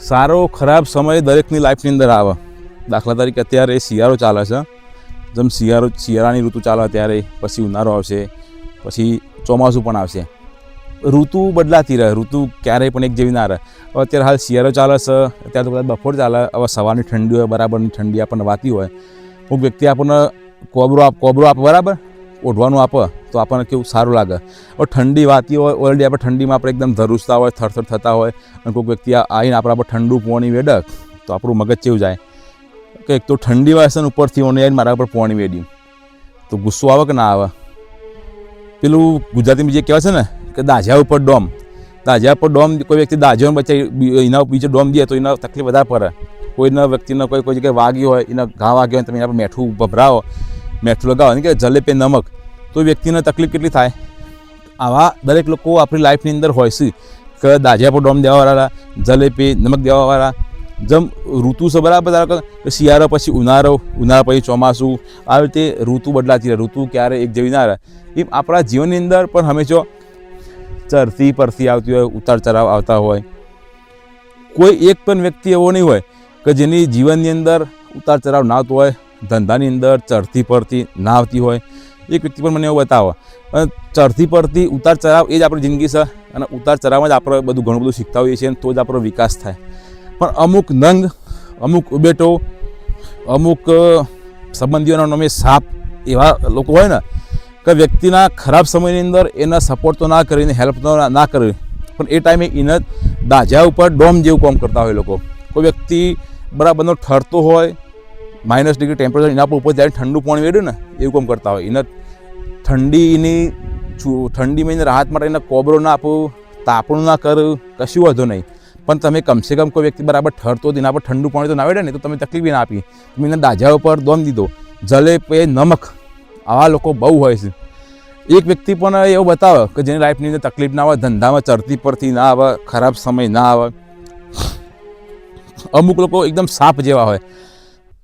સારો, ખરાબ સમય દરેકની લાઈફની અંદર આવે. દાખલા તરીકે અત્યારે શિયાળો ચાલે છે. જેમ શિયાળો, શિયાળાની ઋતુ ચાલે ત્યારે, પછી ઉનાળો આવશે, પછી ચોમાસું પણ આવશે. ઋતુ બદલાતી રહે, ઋતુ ક્યારેય પણ એક જેવી ના રહે. હવે અત્યારે હાલ શિયાળો ચાલે છે, અત્યારે તો કદાચ બપોર ચાલે, હવે સવારની ઠંડી હોય બરાબરની ઠંડી આપણને વાતી હોય. કોઈક વ્યક્તિ આપણને કોબરો આપ કોબરો આપ, બરાબર? ઓઢવાનું આપે, તો આપણને કેવું સારું લાગે. હવે ઠંડી વાતી હોય, ઓલરેડી આપણે ઠંડીમાં આપણે એકદમ ધરુસતા હોય, થરથર થતા હોય, અને કોઈક વ્યક્તિ આવીને આપણા પર ઠંડુ પોણી વેડક તો આપણું મગજ ચેવું જાય. કે એક તો ઠંડી વાસન ઉપરથી ઓને આવીને મારા પર પોણી વેડ્યું. તો ગુસ્સો આવે કે ના આવે? પેલું ગુજરાતીમાં જે કહેવાય છે ને, કે દાઝ્યા ઉપર ડોમ. દાઝ્યા ઉપર ડોમ, કોઈ વ્યક્તિ દાઝ્યો બચ્ચા એના બીજો ડોમ દે તો એના તકલીફ વધારે પડે. કોઈના વ્યક્તિને કોઈ કોઈ જગ્યાએ વાગ્યું હોય, એના ઘા વાગ્યો હોય તમે એના પર મેઠું ભભરાવો મેઠું લગાવો કે જલેપે નમક. તો વ્યક્તિને તકલીફ કેટલી થાય? આવા દરેક લોકો આપણી લાઈફની અંદર હોય છે. કે દાઝ્યા પર ડોમ દેવાવાળા, જલેબી, નમક દેવાવાળા, જેમ ઋતુ છે બરાબર, ધારો કે શિયાળો પછી ઉનાળો, ઉનાળા પછી ચોમાસું, આવી રીતે ઋતુ બદલાતી રહે. ઋતુ ક્યારે એક જેવી ના રહે. એમ આપણા જીવનની અંદર પણ હંમેશા ચરતી પરથી આવતી હોય, ઉતાર ચઢાવ આવતા હોય. કોઈ એક પણ વ્યક્તિ એવો નહીં હોય કે જેની જીવનની અંદર ઉતાર ચઢાવ ના આવતો હોય, ધંધાની અંદર ચડતી પરથી ના આવતી હોય. એક વ્યક્તિ પણ મને એવું બતાવો. અને ચડતી પરથી ઉતાર ચઢાવ એ જ આપણી જિંદગી છે. અને ઉતાર ચઢાવમાં જ આપણે બધું ઘણું બધું શીખતા હોઈએ છીએ તો જ આપણો વિકાસ થાય. પણ અમુક નંગ, અમુક ઉબેટો, અમુક સંબંધીઓના નામે સાપ એવા લોકો હોય ને, કે વ્યક્તિના ખરાબ સમયની અંદર એના સપોર્ટ તો ના કરીને હેલ્પ તો ના- કરવી કરે. પણ એ ટાઈમે એને દાજા ઉપર ડોમ જેવું કામ કરતા હોય લોકો. કોઈ વ્યક્તિ બરાબરનો ઠરતો હોય માઇનસ ડિગ્રી ટેમ્પરેચર એના પર ઉપર જ્યારે ઠંડુ પાણી વેડ્યું ને, એવું કામ કરતા હોય. એને ઠંડીની છુ- ઠંડીમાં રાહત માટે એને કોબરો ના આપું, તાપણું ના કરું, કશું વાંધો નહીં. પણ તમે કમસે કમ કોઈ વ્યક્તિ બરાબર ઠરતો એના પર ઠંડુ પાણી તો ના વેડે ને, તો તમે તકલીફ ના આપી. તમે એના દાજા ઉપર દોમ દીધો. જલે પે નમક. આવા લોકો બહુ હોય છે. એક વ્યક્તિ પણ એવું બતાવે કે જેની લાઈફની અંદર તકલીફ ના આવે ધંધામાં ચડતી પરથી ના આવે, ખરાબ સમય ના આવે. અમુક લોકો એકદમ સાપ જેવા હોય.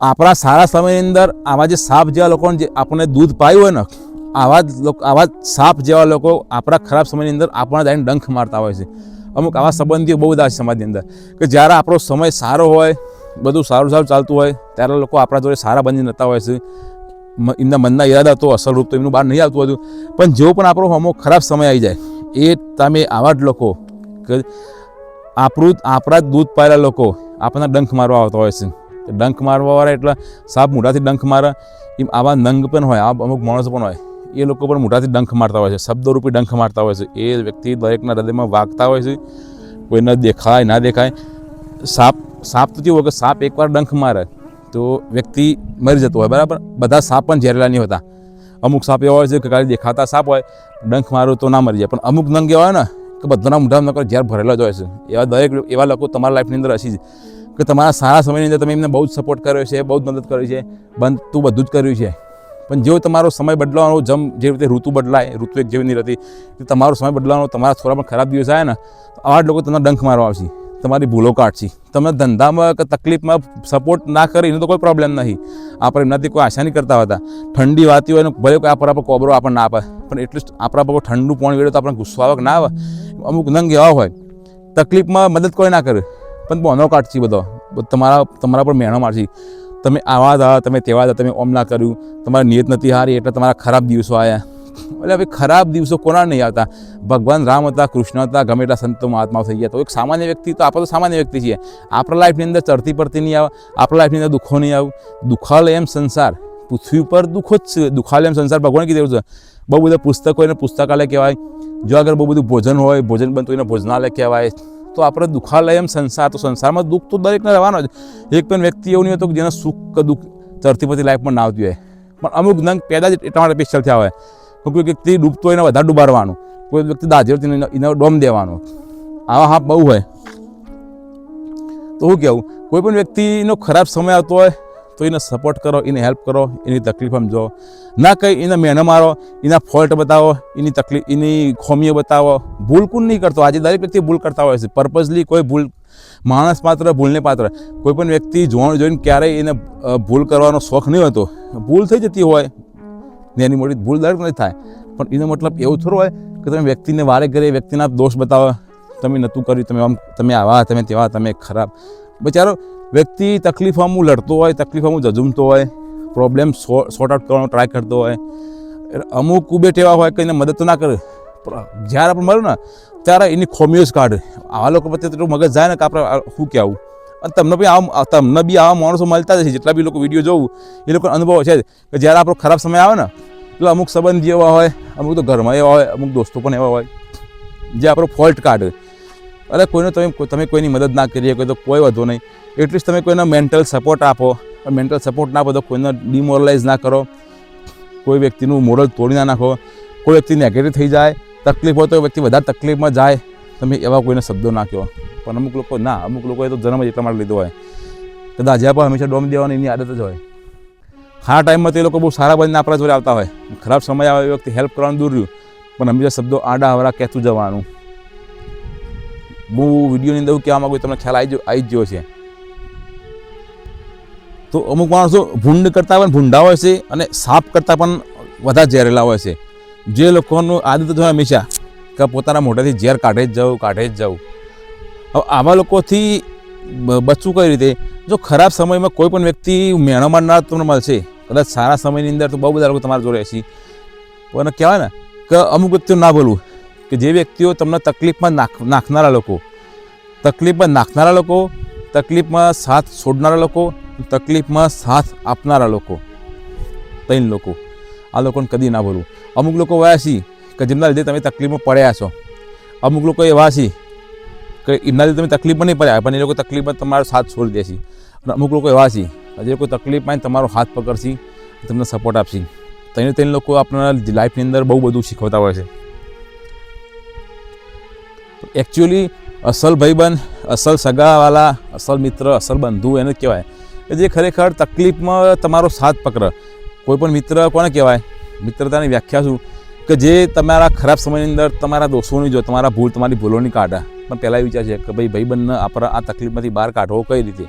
આપણા સારા સમયની અંદર આવા જે સાપ જેવા લોકોને જે આપણને દૂધ પાયું હોય ને આવા જ લોકો આવા સાપ જેવા લોકો આપણા ખરાબ સમયની અંદર આપણા જઈને ડંખ મારતા હોય છે. અમુક આવા સંબંધીઓ બહુ બધા છે સમાજની અંદર કે જ્યારે આપણો સમય સારો હોય, બધું સારું સારું ચાલતું હોય, ત્યારે લોકો આપણા જોડે સારા બની જતા હોય છે. એમના મનના ઈરાદા તો અસરરૂપ તો એમનું બહાર નહીં આવતું હતું. પણ જેવો પણ આપણો અમુક ખરાબ સમય આવી જાય, એ તમે આવા જ લોકો કે આપણું આપણા જ દૂધ પાયેલા લોકો આપણને ડંખ મારવા આવતા હોય છે. ડંખ મારવાવાળા એટલા સાપ મોઢાથી ડંખ મારે, એમ આવા નંગ પણ હોય આ અમુક માણસો પણ હોય. એ લોકો પણ મોટાથી ડંખ મારતા હોય છે, શબ્દરૂપી ડંખ મારતા હોય છે. એ વ્યક્તિ દરેકના હૃદયમાં વાગતા હોય છે. કોઈને દેખાય, ના દેખાય. સાપ સાપ તો કેવું હોય કે સાપ એકવાર ડંખ મારે તો વ્યક્તિ મરી જતો હોય, બરાબર? બધા સાપ પણ ઝેરેલા નહીં હોતા. અમુક સાપ એવા હોય છે કે ખાલી દેખાતા સાપ હોય, ડંખ મારો તો ના મરી જાય. પણ અમુક નંગ એવા હોય ને કે બધાના મોઢામાં નકર ઝેર ભરેલો જ હોય છે. એવા દરેક એવા લોકો તમારા લાઈફની અંદર હશે છે કે તમારા સારા સમયની અંદર તમે એમને બહુ જ સપોર્ટ કર્યો છે, બહુ જ મદદ કરી છે. બંધ, તું બધું જ કર્યું છે. પણ જેવો તમારો સમય બદલાવાનો જમ જે રીતે ઋતુ બદલાય, ઋતુ એક જેવી નહીં રહેતી તમારો સમય બદલાવાનો, તમારા થોડા પણ ખરાબ દિવસ આવે ને આવા જ લોકો તમને ડંખ મારવા આવશે, તમારી ભૂલો કાઢશે. તમે ધંધામાં કે તકલીફમાં સપોર્ટ ના કરી, એનો તો કોઈ પ્રોબ્લેમ નહીં. આપણે એમનાથી કોઈ આશા નહીં કરતા હતા. ઠંડી વાતી હોય ને, ભલે કોઈ આપણા પર કોબરો આપણને ના આપે, પણ એટલીસ્ટ આપણા પર ઠંડુ પાણી વેડે તો આપણને ગુસ્સો ના આવે? અમુક નંગ એવા હોય, તકલીફમાં મદદ કોઈ ના કરે, પણ બોનો કાઢશે બધો. તમારા તમારા પર મહેણો મારશે. તમે આવા હતા તમે તેવા હતા તમે ઓમ ના કર્યું. તમારી નિયત નથી હારી એટલે તમારા ખરાબ દિવસો આવ્યા એટલે હવે ખરાબ દિવસો કોના નહીં આવતા? ભગવાન રામ હતા, કૃષ્ણ હતા, ગમે એટલા સંતો મહાત્માઓ થઈ ગયા. તો એક સામાન્ય વ્યક્તિ તો આપણે તો સામાન્ય વ્યક્તિ છીએ. આપણા લાઈફની અંદર ચડતી પડતી નહીં આવે, આપણા લાઈફની અંદર દુઃખો નહીં આવે. દુઃખાલય એમ સંસાર. પૃથ્વી પર દુઃખો જ છે. દુઃખાલય એમ સંસાર. ભગવાન કીધેલું છે. બહુ બધા પુસ્તકો એને પુસ્તકાલય કહેવાય. જો આગળ બહુ બધું ભોજન હોય, ભોજન બનતું એને ભોજનાલય કહેવાય. તો આપણે દુઃખાલય એમ સંસાર, તો સંસારમાં દુઃખ તો દરેકને રહેવાનો જ. એક પણ વ્યક્તિ એવું નહીં હતું કે જેને સુખ કે દુઃખ ધરતી પરથી લાઈફમાં ના આવતી હોય. પણ અમુક નંગ પેદા જ એટલા માટે સ્પેશિયલ થયા હોય. કોઈ વ્યક્તિ ડૂબતો હોય એને વધારે ડૂબાડવાનું. કોઈ વ્યક્તિ દાજરથી એને ડોમ દેવાનો. આવા હા બહુ હોય. તો શું કહેવું કોઈ પણ વ્યક્તિનો ખરાબ સમય આવતો હોય તો એને સપોર્ટ કરો, એને હેલ્પ કરો, એની તકલીફ સમજો. ના કંઈ એને મહેનત મારો, એના ફોલ્ટ બતાવો, એની તકલીફ એની ખોમીઓ બતાવો. ભૂલ કુલ નહીં કરતો? આજે દરેક વ્યક્તિ ભૂલ કરતા હોય છે. પર્પઝલી કોઈ ભૂલ, માણસ માત્ર ભૂલને પાત્ર. કોઈ પણ વ્યક્તિ જોવાનું જોઈને ક્યારેય એને ભૂલ કરવાનો શોખ નહીં હોતો. ભૂલ થઈ જતી હોય, એની મોટી ભૂલ દરેક નથી થાય. પણ એનો મતલબ એવું થોડું હોય કે તમે વ્યક્તિને વારે ઘરે વ્યક્તિના દોષ બતાવો. તમે નહોતું કર્યું, તમે આમ, તમે આવા, તમે તેવા, તમે ખરાબ. બચારો વ્યક્તિ તકલીફોમાં લડતો હોય, તકલીફોમાં જજુમતો હોય પ્રોબ્લેમ સોર્ટ આઉટ કરવાનો ટ્રાય કરતો હોય, અમુક કુબેટ એવા હોય કે મદદ ના કરે જ્યારે આપણે મળ્યું ને, ત્યારે એની ખોમીઓ જ કાઢે. આવા લોકો પ્રત્યે એટલું મગજ જાય ને કે આપણે શું કહેવું? અને તમને બી આવા તમને બી આવા માણસો મળતા જ છે જેટલા બી લોકો વીડિયો જોવું એ લોકો અનુભવ છે કે જ્યારે આપણો ખરાબ સમય આવે ને, એટલે અમુક સંબંધી એવા હોય, અમુક તો ઘરમાં એવા હોય, અમુક દોસ્તો પણ એવા હોય, જે આપણો ફોલ્ટ કાઢે. અરે કોઈને તમે તમે કોઈની મદદ ના કરી શકો તો કોઈ વાંધો નહીં. એટલીસ્ટ તમે કોઈને મેન્ટલ સપોર્ટ આપો. મેન્ટલ સપોર્ટ ના આપો તો કોઈને ડિમોરલાઇઝ ના કરો. કોઈ વ્યક્તિનું મોરલ તોડી ના નાખો. કોઈ વ્યક્તિ નેગેટિવ થઈ જાય, તકલીફ હોય તો વ્યક્તિ વધારે તકલીફમાં જાય. તમે એવા કોઈને શબ્દો ના કહો. પણ અમુક લોકો ના, અમુક લોકોએ તો જન્મ જ એટલા માટે લીધો હોય. કદાચ જ્યાં પણ હંમેશા ડોમ દેવાની એની આદત જ હોય. ખારા ટાઈમમાં તે લોકો બહુ સારા બનીને આપણા જોડે આવતા હોય. ખરાબ સમય આવે એ વ્યક્તિ હેલ્પ કરવાનું દૂર રહ્યું. પણ હંમેશા શબ્દો આડા હવરા કહેતું જવાનું. હું વિડીયોની અંદર કહેવા માગું તમને ખ્યાલ આવી આવી જ ગયો છે તો અમુક માણસો ભૂંડ કરતાં પણ ભૂંડા હોય છે અને સાપ કરતાં પણ વધારે ઝેરેલા હોય છે. જે લોકોનું આદત જો હંમેશા કે પોતાના મોઢાથી ઝેર કાઢે જ જવું, કાઢે જ જવું. હવે આવા લોકોથી બચવું કઈ રીતે? જો ખરાબ સમયમાં કોઈ પણ વ્યક્તિ મહેણો મારનાર તમને મળશે કદાચ સારા સમયની અંદર તો બહુ બધા લોકો તમારા જોડે છે પણ કહેવાય ને કે અમુક વ્યક્તિઓ ના બોલવું. કે જે વ્યક્તિઓ તમને તકલીફમાં નાખ, નાખનારા લોકો, તકલીફમાં નાખનારા લોકો, તકલીફમાં સાથ છોડનારા લોકો, તકલીફમાં સાથ આપનારા લોકો ત્રણ લોકો, આ લોકોને કદી ના બોલવું અમુક લોકો એવા છે કે જેમના લીધે તમે તકલીફમાં પડ્યા છો. અમુક લોકો એવા છે કે એમના લીધે તમે તકલીફમાં નહીં પડ્યા, પણ એ લોકો તકલીફમાં તમારો સાથ છોડી દેશે અને અમુક લોકો એવા છે જે લોકો તકલીફમાં તમારો હાથ પકડશે, તમને સપોર્ટ આપશે. તેને તેને લોકો આપણા લાઈફની અંદર બહુ બધું શીખવતા હોય છે. એકચ્યુઅલી અસલ ભાઈબંધ, અસલ સગાવાલા, અસલ મિત્ર, અસલ બંધુ એને કહેવાય. કે જે ખરેખર તકલીફમાં તમારો સાથ પકડ. કોઈ પણ મિત્ર કોને કહેવાય? મિત્રતાની વ્યાખ્યા શું? કે જે તમારા ખરાબ સમયની અંદર તમારા દોષોની જો, તમારા ભૂલ, તમારી ભૂલોની કાઢે. પણ પહેલાં એ વિચાર છે કે ભાઈ, ભાઈબંધને આપણા આ તકલીફમાંથી બહાર કાઢવો કઈ રીતે?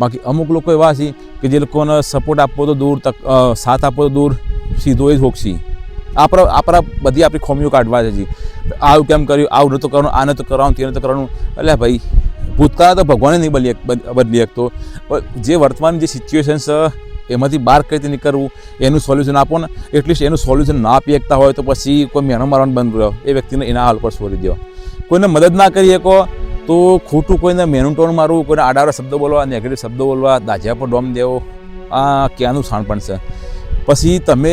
બાકી અમુક લોકો એવા છે કે જે લોકોને સપોર્ટ આપવો તો દૂર, તક સાથ આપવો તો દૂર, સીધો જ હોકશી આપણા આપણા બધી આપણી ખોમીઓ કાઢવા છે આવું કેમ કર્યું? આવું નહોતું કરવાનું આ નહોતું કરવાનું તે નહોતું કરવાનું. એટલે ભાઈ, ભૂતકાળ તો ભગવાને નહીં બદલી બદલી શકતો જે વર્તમાન જે સિચ્યુએશન છે, એમાંથી બહાર કઈ રીતે નીકળવું? એનું સોલ્યુશન આપો ને. એટલીસ્ટ એનું સોલ્યુશન ના આપી શકતા હોય તો પછી કોઈ મેણો મારવાનું બંધ રહ્યો. એ વ્યક્તિને એના હાલ પર છોડી દો કોઈને મદદ ના કરી શકો, તો ખોટું કોઈને મેનું ટોન મારવું, કોઈને આડાવડા શબ્દો બોલવા નેગેટિવ શબ્દો બોલવા દાજ્યા પર ડોમ દેવો, આ ક્યાંનું શાણપણ છે? પછી તમે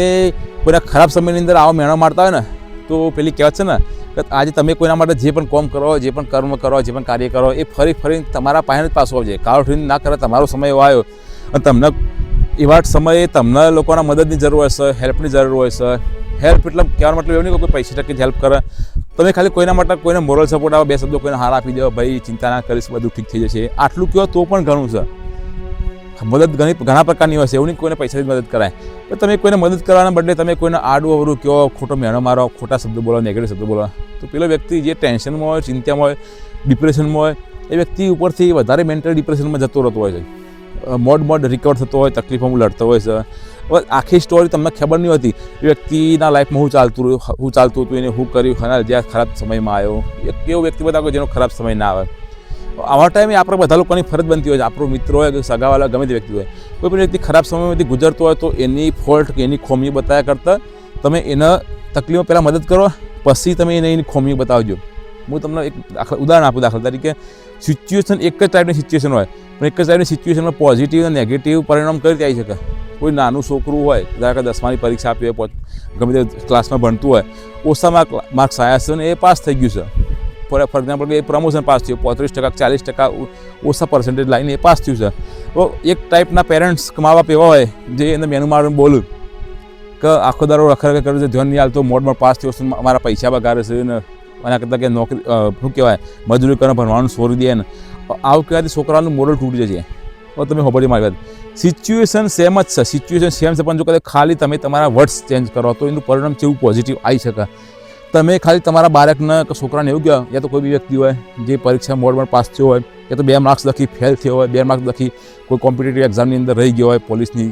કોઈના ખરાબ સમયની અંદર આવો મેળો મારતા હોય ને, તો પેલી કહેવત છે ને કે આજે તમે કોઈના માટે જે પણ કોમ કરો, જે પણ કર્મ કરો, જે પણ કાર્ય કરો, એ ફરી ફરી તમારા પાસે જ પાછું આવજે. કાળો ઉઠીને ના કરે, તમારો સમય એવો આવ્યો. અને તમને એવા સમયે તમને લોકોના મદદની જરૂર હોય છે, હેલ્પની જરૂર હોય છે. હેલ્પ એટલે કહેવાનો મતલબ એવું નહીં કે કોઈ પૈસા ટકી હેલ્પ કરે. તમે ખાલી કોઈના માટે કોઈને મોરલ સપોર્ટ આવે બે શબ્દો કોઈને હાર આપી દો, ભાઈ, ચિંતા ના કરીશ, બધું ઠીક થઈ જશે. આટલું કહો તો પણ ઘણું છે. મદદ ઘણી ઘણા પ્રકારની હોય છે. એવું નહીં કોઈને પૈસાથી મદદ કરાય. પણ તમે કોઈને મદદ કરવાના બદલે તમે કોઈને આડું અવરું કહો, ખોટો મેણો મારો, ખોટા શબ્દો બોલો નેગેટિવ શબ્દો બોલો. તો પેલો વ્યક્તિ જે ટેન્શનમાં હોય, ચિંતામાં હોય ડિપ્રેશનમાં હોય, એ વ્યક્તિ ઉપરથી વધારે મેન્ટલ ડિપ્રેશનમાં જતો રહેતો હોય છે. મોડ મોડ રિકવર થતો હોય, તકલીફોમાં લડતો હોય છે. હવે આખી સ્ટોરી તમને ખબર નહીં હોતી. વ્યક્તિના લાઈફમાં હું ચાલતું રહ્યું, હું ચાલતું હતું, એને હું કર્યું ખરા જ્યાં ખરાબ સમયમાં આવ્યો. એક એવો વ્યક્તિ બતાવો જેનો ખરાબ સમય ના આવે. આવા ટાઈમે આપણે બધા લોકોની ફરજ બનતી હોય છે. આપણો મિત્ર હોય કે સગાવાલા, ગમે તે વ્યક્તિ હોય. કોઈ પણ વ્યક્તિ ખરાબ સમયમાંથી ગુજરતો હોય તો એની ફોલ્ટ કે એની ખોમી બતાવ્યા કરતાં તમે એના તકલીફમાં પહેલાં મદદ કરો, પછી તમે એને એની ખોમી બતાવજો. હું તમને એક દાખલા, ઉદાહરણ આપું દાખલા તરીકે. સિચ્યુએશન એક જ ટાઈપની સિચ્યુએશન હોય. પણ એક જ ટાઈપની સિચ્યુએશનમાં પોઝિટિવ અને નેગેટિવ પરિણામ કરી આવી શકે? કોઈ નાનું છોકરું હોય, ધારો કે દસમાની પરીક્ષા આપી હોય ગમે તે ક્લાસમાં ભણતું હોય, ઓછામાં માર્ક્સ આવ્યા છે અને એ પાસ થઈ ગયું છે. ફોર ફોર એક્ઝામ્પલ એ પ્રમોશન પાસ થયું, પોત્રીસ ટકા ચાલીસ ટકા ઓછા પર્સન્ટેજ લાઈને એ પાસ થયું છે. તો એક ટાઈપના પેરેન્ટ્સ મા બાપ એવા હોય, જે એને મેનુ મારું બોલું કે આખો દારો રખડ કરે છે, ધ્યાન નહીં હાલતો મોડમાં પાસ થયો છે મારા પૈસા બગાડે છે, ને એના કરતાં કે નોકરી શું કહેવાય, મજૂરી કરીને ભણવાનું છોડી દે ને. આવું કહેવાથી છોકરાનું મોડલ તૂટી જશે. તો તમે હોબડી મારી વાત. સિચ્યુએશન સેમ જ છે સિચ્યુએશન સેમ છે, પણ જો કદાચ ખાલી તમે તમારા વર્ડ્સ ચેન્જ કરો, તો એનું પરિણામ કેવું પોઝિટિવ આવી શકે? તમે ખાલી તમારા બાળકને કે છોકરાને એવું કહો, યા તો કોઈ બી વ્યક્તિ હોય, જે પરીક્ષા મોડમાં પાસ થયો હોય, યા તો બે માર્ક્સ લખી ફેલ થયો હોય, બે માર્ક્સ લખી કોઈ કોમ્પિટેટિવ એક્ઝામની અંદર રહી ગયો હોય, પોલીસની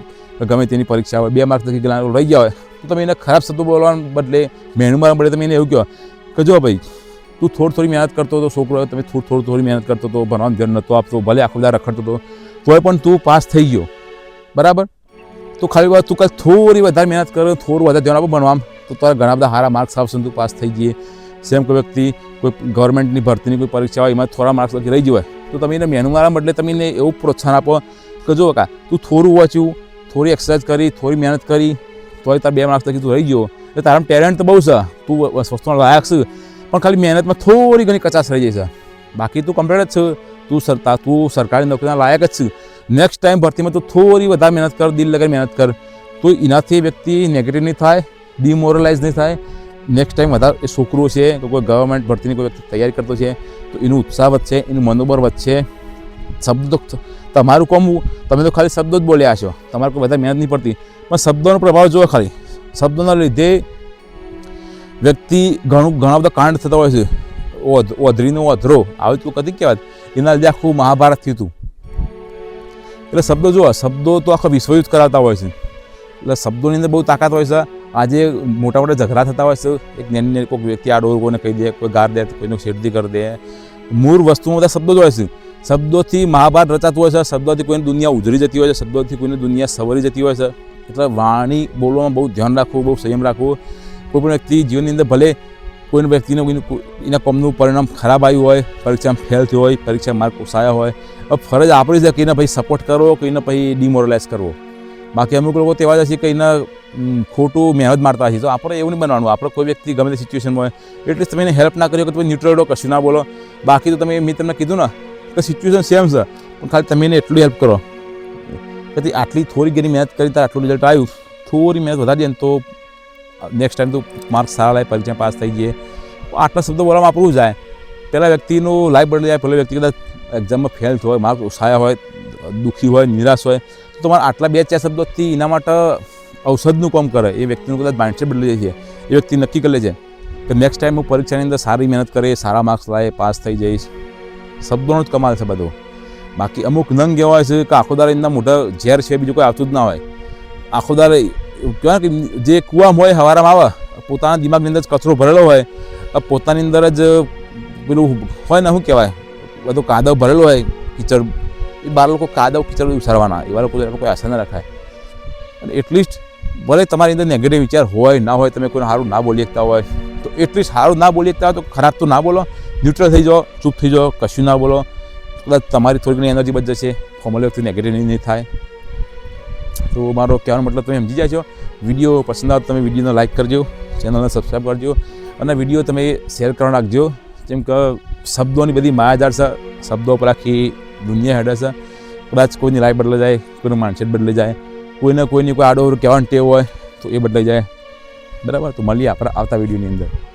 ગમે તેની પરીક્ષા હોય, બે માર્ક્સ લખી ગયેલા રહી ગયા હોય, તો તમે એને ખરાબ શબ્દો બોલવાના બદલે મારવા બદલે તમે એને એવું કહો, કે જો ભાઈ, તું થોડી થોડી મહેનત કરતો હતો, છોકરો તમે થોડી થોડી થોડી મહેનત કરતો હતો, ભણવાનું ધ્યાન નહોતો આપતો, ભલે આખો દાડો રખડતો હતો, તોય પણ તું પાસ થઈ ગયો. બરાબર? તો ખાલી વાત તું કાંઈ થોડી વધારે મહેનત કરો, થોડું વધારે ધ્યાન આપો ભણવામાં. તો તારા ઘણા બધા સારા માર્ક્સ આવશે તું પાસ થઈ જઈએ. સેમ કોઈ વ્યક્તિ કોઈ ગવર્મેન્ટની ભરતીની કોઈ પરીક્ષા હોય, એમાં થોડા માર્ક્સ લખી રહી જવાય, તો તમે એને મહેનત મારા બદલે તમે એને એવું પ્રોત્સાહન આપો કે જો કા તું થોડું વાંચ્યું થોડી એક્સરસાઇઝ કરી, થોડી મહેનત કરી, તોય તારા બે માર્ક્સ લખી તું રહી ગયો. એટલે તારા ટેલેન્ટ તો બહુ છે, તું વસ્તુમાં લાયક છે, પણ ખાલી મહેનતમાં થોડી ઘણી કચાશ રહી જાય છે. બાકી તું કમ્પ્લીટ જ છે, તું સરતા તું સરકારી નોકરીના લાયક જ છે. નેક્સ્ટ ટાઈમ ભરતીમાં તું થોડી વધારે મહેનત કર, દિલ લગાવી મહેનત કર. તો એનાથી વ્યક્તિ નેગેટિવ નહીં થાય ડિમોરલાઇઝ નહીં થાય. નેક્સ્ટ ટાઈમ વધારે એ છોકરો છે કે કોઈ ગવર્મેન્ટ ભરતીની કોઈ વ્યક્તિ તૈયારી કરતો છે, તો એનું ઉત્સાહ વધશે, એનું મનોબળ વધશે. શબ્દો તમારું કોમ તમે તો ખાલી શબ્દો જ બોલ્યા છો. તમારે કોઈ વધારે મહેનત નહીં પડતી. પણ શબ્દોનો પ્રભાવ જોવો ખાલી. શબ્દોના લીધે વ્યક્તિ ઘણું, ઘણા બધા કાંડ થતા હોય છે. ઓધ, ઓધરીનો ઓધરો, આવી તું કદી કહેવાય એના લીધે આખું મહાભારત થયું હતું. એટલે શબ્દો જુઓ, શબ્દો તો આખો વિશ્વયુદ્ધ કરાવતા હોય છે. એટલે શબ્દોની અંદર બહુ તાકાત હોય છે. આજે મોટા મોટા ઝઘડા થતા હોય છે, એક નાની નાની કોઈક વ્યક્તિ આડો કોઈને કહી દે, કોઈ ગાર દે, કોઈનું શેરદી કરી દે. મૂળ વસ્તુમાં બધા શબ્દો જ હોય છે. શબ્દોથી મહાભારત રચાતું હોય છે, શબ્દોથી કોઈની દુનિયા ઉજળી જતી હોય છે, શબ્દોથી કોઈની દુનિયા સવરી જતી હોય છે. એટલે વાણી બોલવામાં બહુ ધ્યાન રાખવું, બહુ સંયમ રાખવું. કોઈ પણ વ્યક્તિ જીવનની અંદર ભલે કોઈને વ્યક્તિને એના કોમનું પરિણામ ખરાબ આવ્યું હોય, પરીક્ષામાં ફેલ થયું હોય પરીક્ષા માર્ક ઓછાયા હોય ફરજ આપણી છે કે ભાઈ સપોર્ટ કરવો કે એને પછી ડિમોરલાઇઝ કરવો. બાકી અમુક લોકો તેવા જ છે કે ખોટું મહેનત મારતા હશે. તો આપણે એવું નહીં બનવાનું, આપણે કોઈ વ્યક્તિ ગમે તે સિચ્યુએશનમાં હોય, એટલીસ્ટ તમે એને હેલ્પ ના કરી કે તમે ન્યુટ્રલ રહો, કશું ના બોલો. બાકી તો તમે, મેં તમને કીધું ને, કે સિચ્યુએશન સેમ છે, પણ ખાલી તમે એને એટલું હેલ્પ કરો. કે આટલી થોડી ઘણી મહેનત કરી, તાર આટલું રિઝલ્ટ આવ્યું. થોડી મહેનત વધારી ને તો નેક્સ્ટ ટાઈમ તું માર્ક્સ સારા લાય, પરીક્ષા પાસ થઈ જઈએ. આટલા શબ્દો બોલવામાં આપણું જાય? પહેલાં વ્યક્તિનું લાઈફ બદલી જાય પહેલો વ્યક્તિ કદાચ એક્ઝામમાં ફેલ થયો માર્ક્સ ઓછાયા હોય, દુઃખી હોય, નિરાશ હોય તમારે આટલા બે ચાર શબ્દોથી એના માટે ઔષધનું કામ કરે. એ વ્યક્તિનું કદાચ માઇન્ડસેટ બદલી જાય છે. એ વ્યક્તિ નક્કી કરી છે કે નેક્સ્ટ ટાઈમ હું પરીક્ષાની અંદર સારી મહેનત કરે સારા માર્ક્સ લાવે પાસ થઈ જઈશ. શબ્દોનો જ કમાલ છે બધો. બાકી અમુક નંગ એવા હોય છે કે આખો દાડો એમના મોટા ઝેર છે, બીજું કોઈ આવતું જ ના હોય. આખો દાડો કહેવાય કે જે કૂવામાં હોય, હવારામાં આવે, પોતાના દિમાગની અંદર જ કચરો ભરેલો હોય પોતાની અંદર જ પેલું હોય ને શું કહેવાય? બધું કાદવ ભરેલો હોય, કીચડ એ બાર લોકો કાદવ કિચડ ઉછાળવાના એવા લોકો કોઈ આશા ન રખાય. અને એટલીસ્ટ ભલે તમારી અંદર નેગેટિવ વિચાર હોય, ના હોય, તમે કોઈને સારું ના બોલી શકતા હોય, તો એટલીસ્ટ સારું ના બોલી શકતા હોય તો ખરાબ તો ના બોલો ન્યુટ્રલ થઈ જાઓ, ચૂપ થઈ જાઓ, કશું ના બોલો. કદાચ તમારી થોડી ઘણી એનર્જી બચ જશે ફોર્મલી વખતે નેગેટિવ નહીં થાય. તો મારો કહેવાનો મતલબ તમે સમજી જાય છો વીડિયો પસંદ આવે તમે વિડીયોને લાઇક કરજો ચેનલને સબસ્ક્રાઈબ કરજો, અને વીડિયો તમે શેર કરવા નાખજો. જેમ કે શબ્દોની બધી માયાજાળ છે, શબ્દો પર આખી દુનિયા હેડે છે. કદાચ કોઈની લાઈફ બદલાઈ જાય, કોઈનું માઇન્ડસેટ બદલાઈ જાય, કોઈને કોઈની કોઈ આડો કહેવાનું ટેવ હોય તો એ બદલાઈ જાય. બરાબર? તો મળીએ આપણા આવતા વિડીયોની અંદર.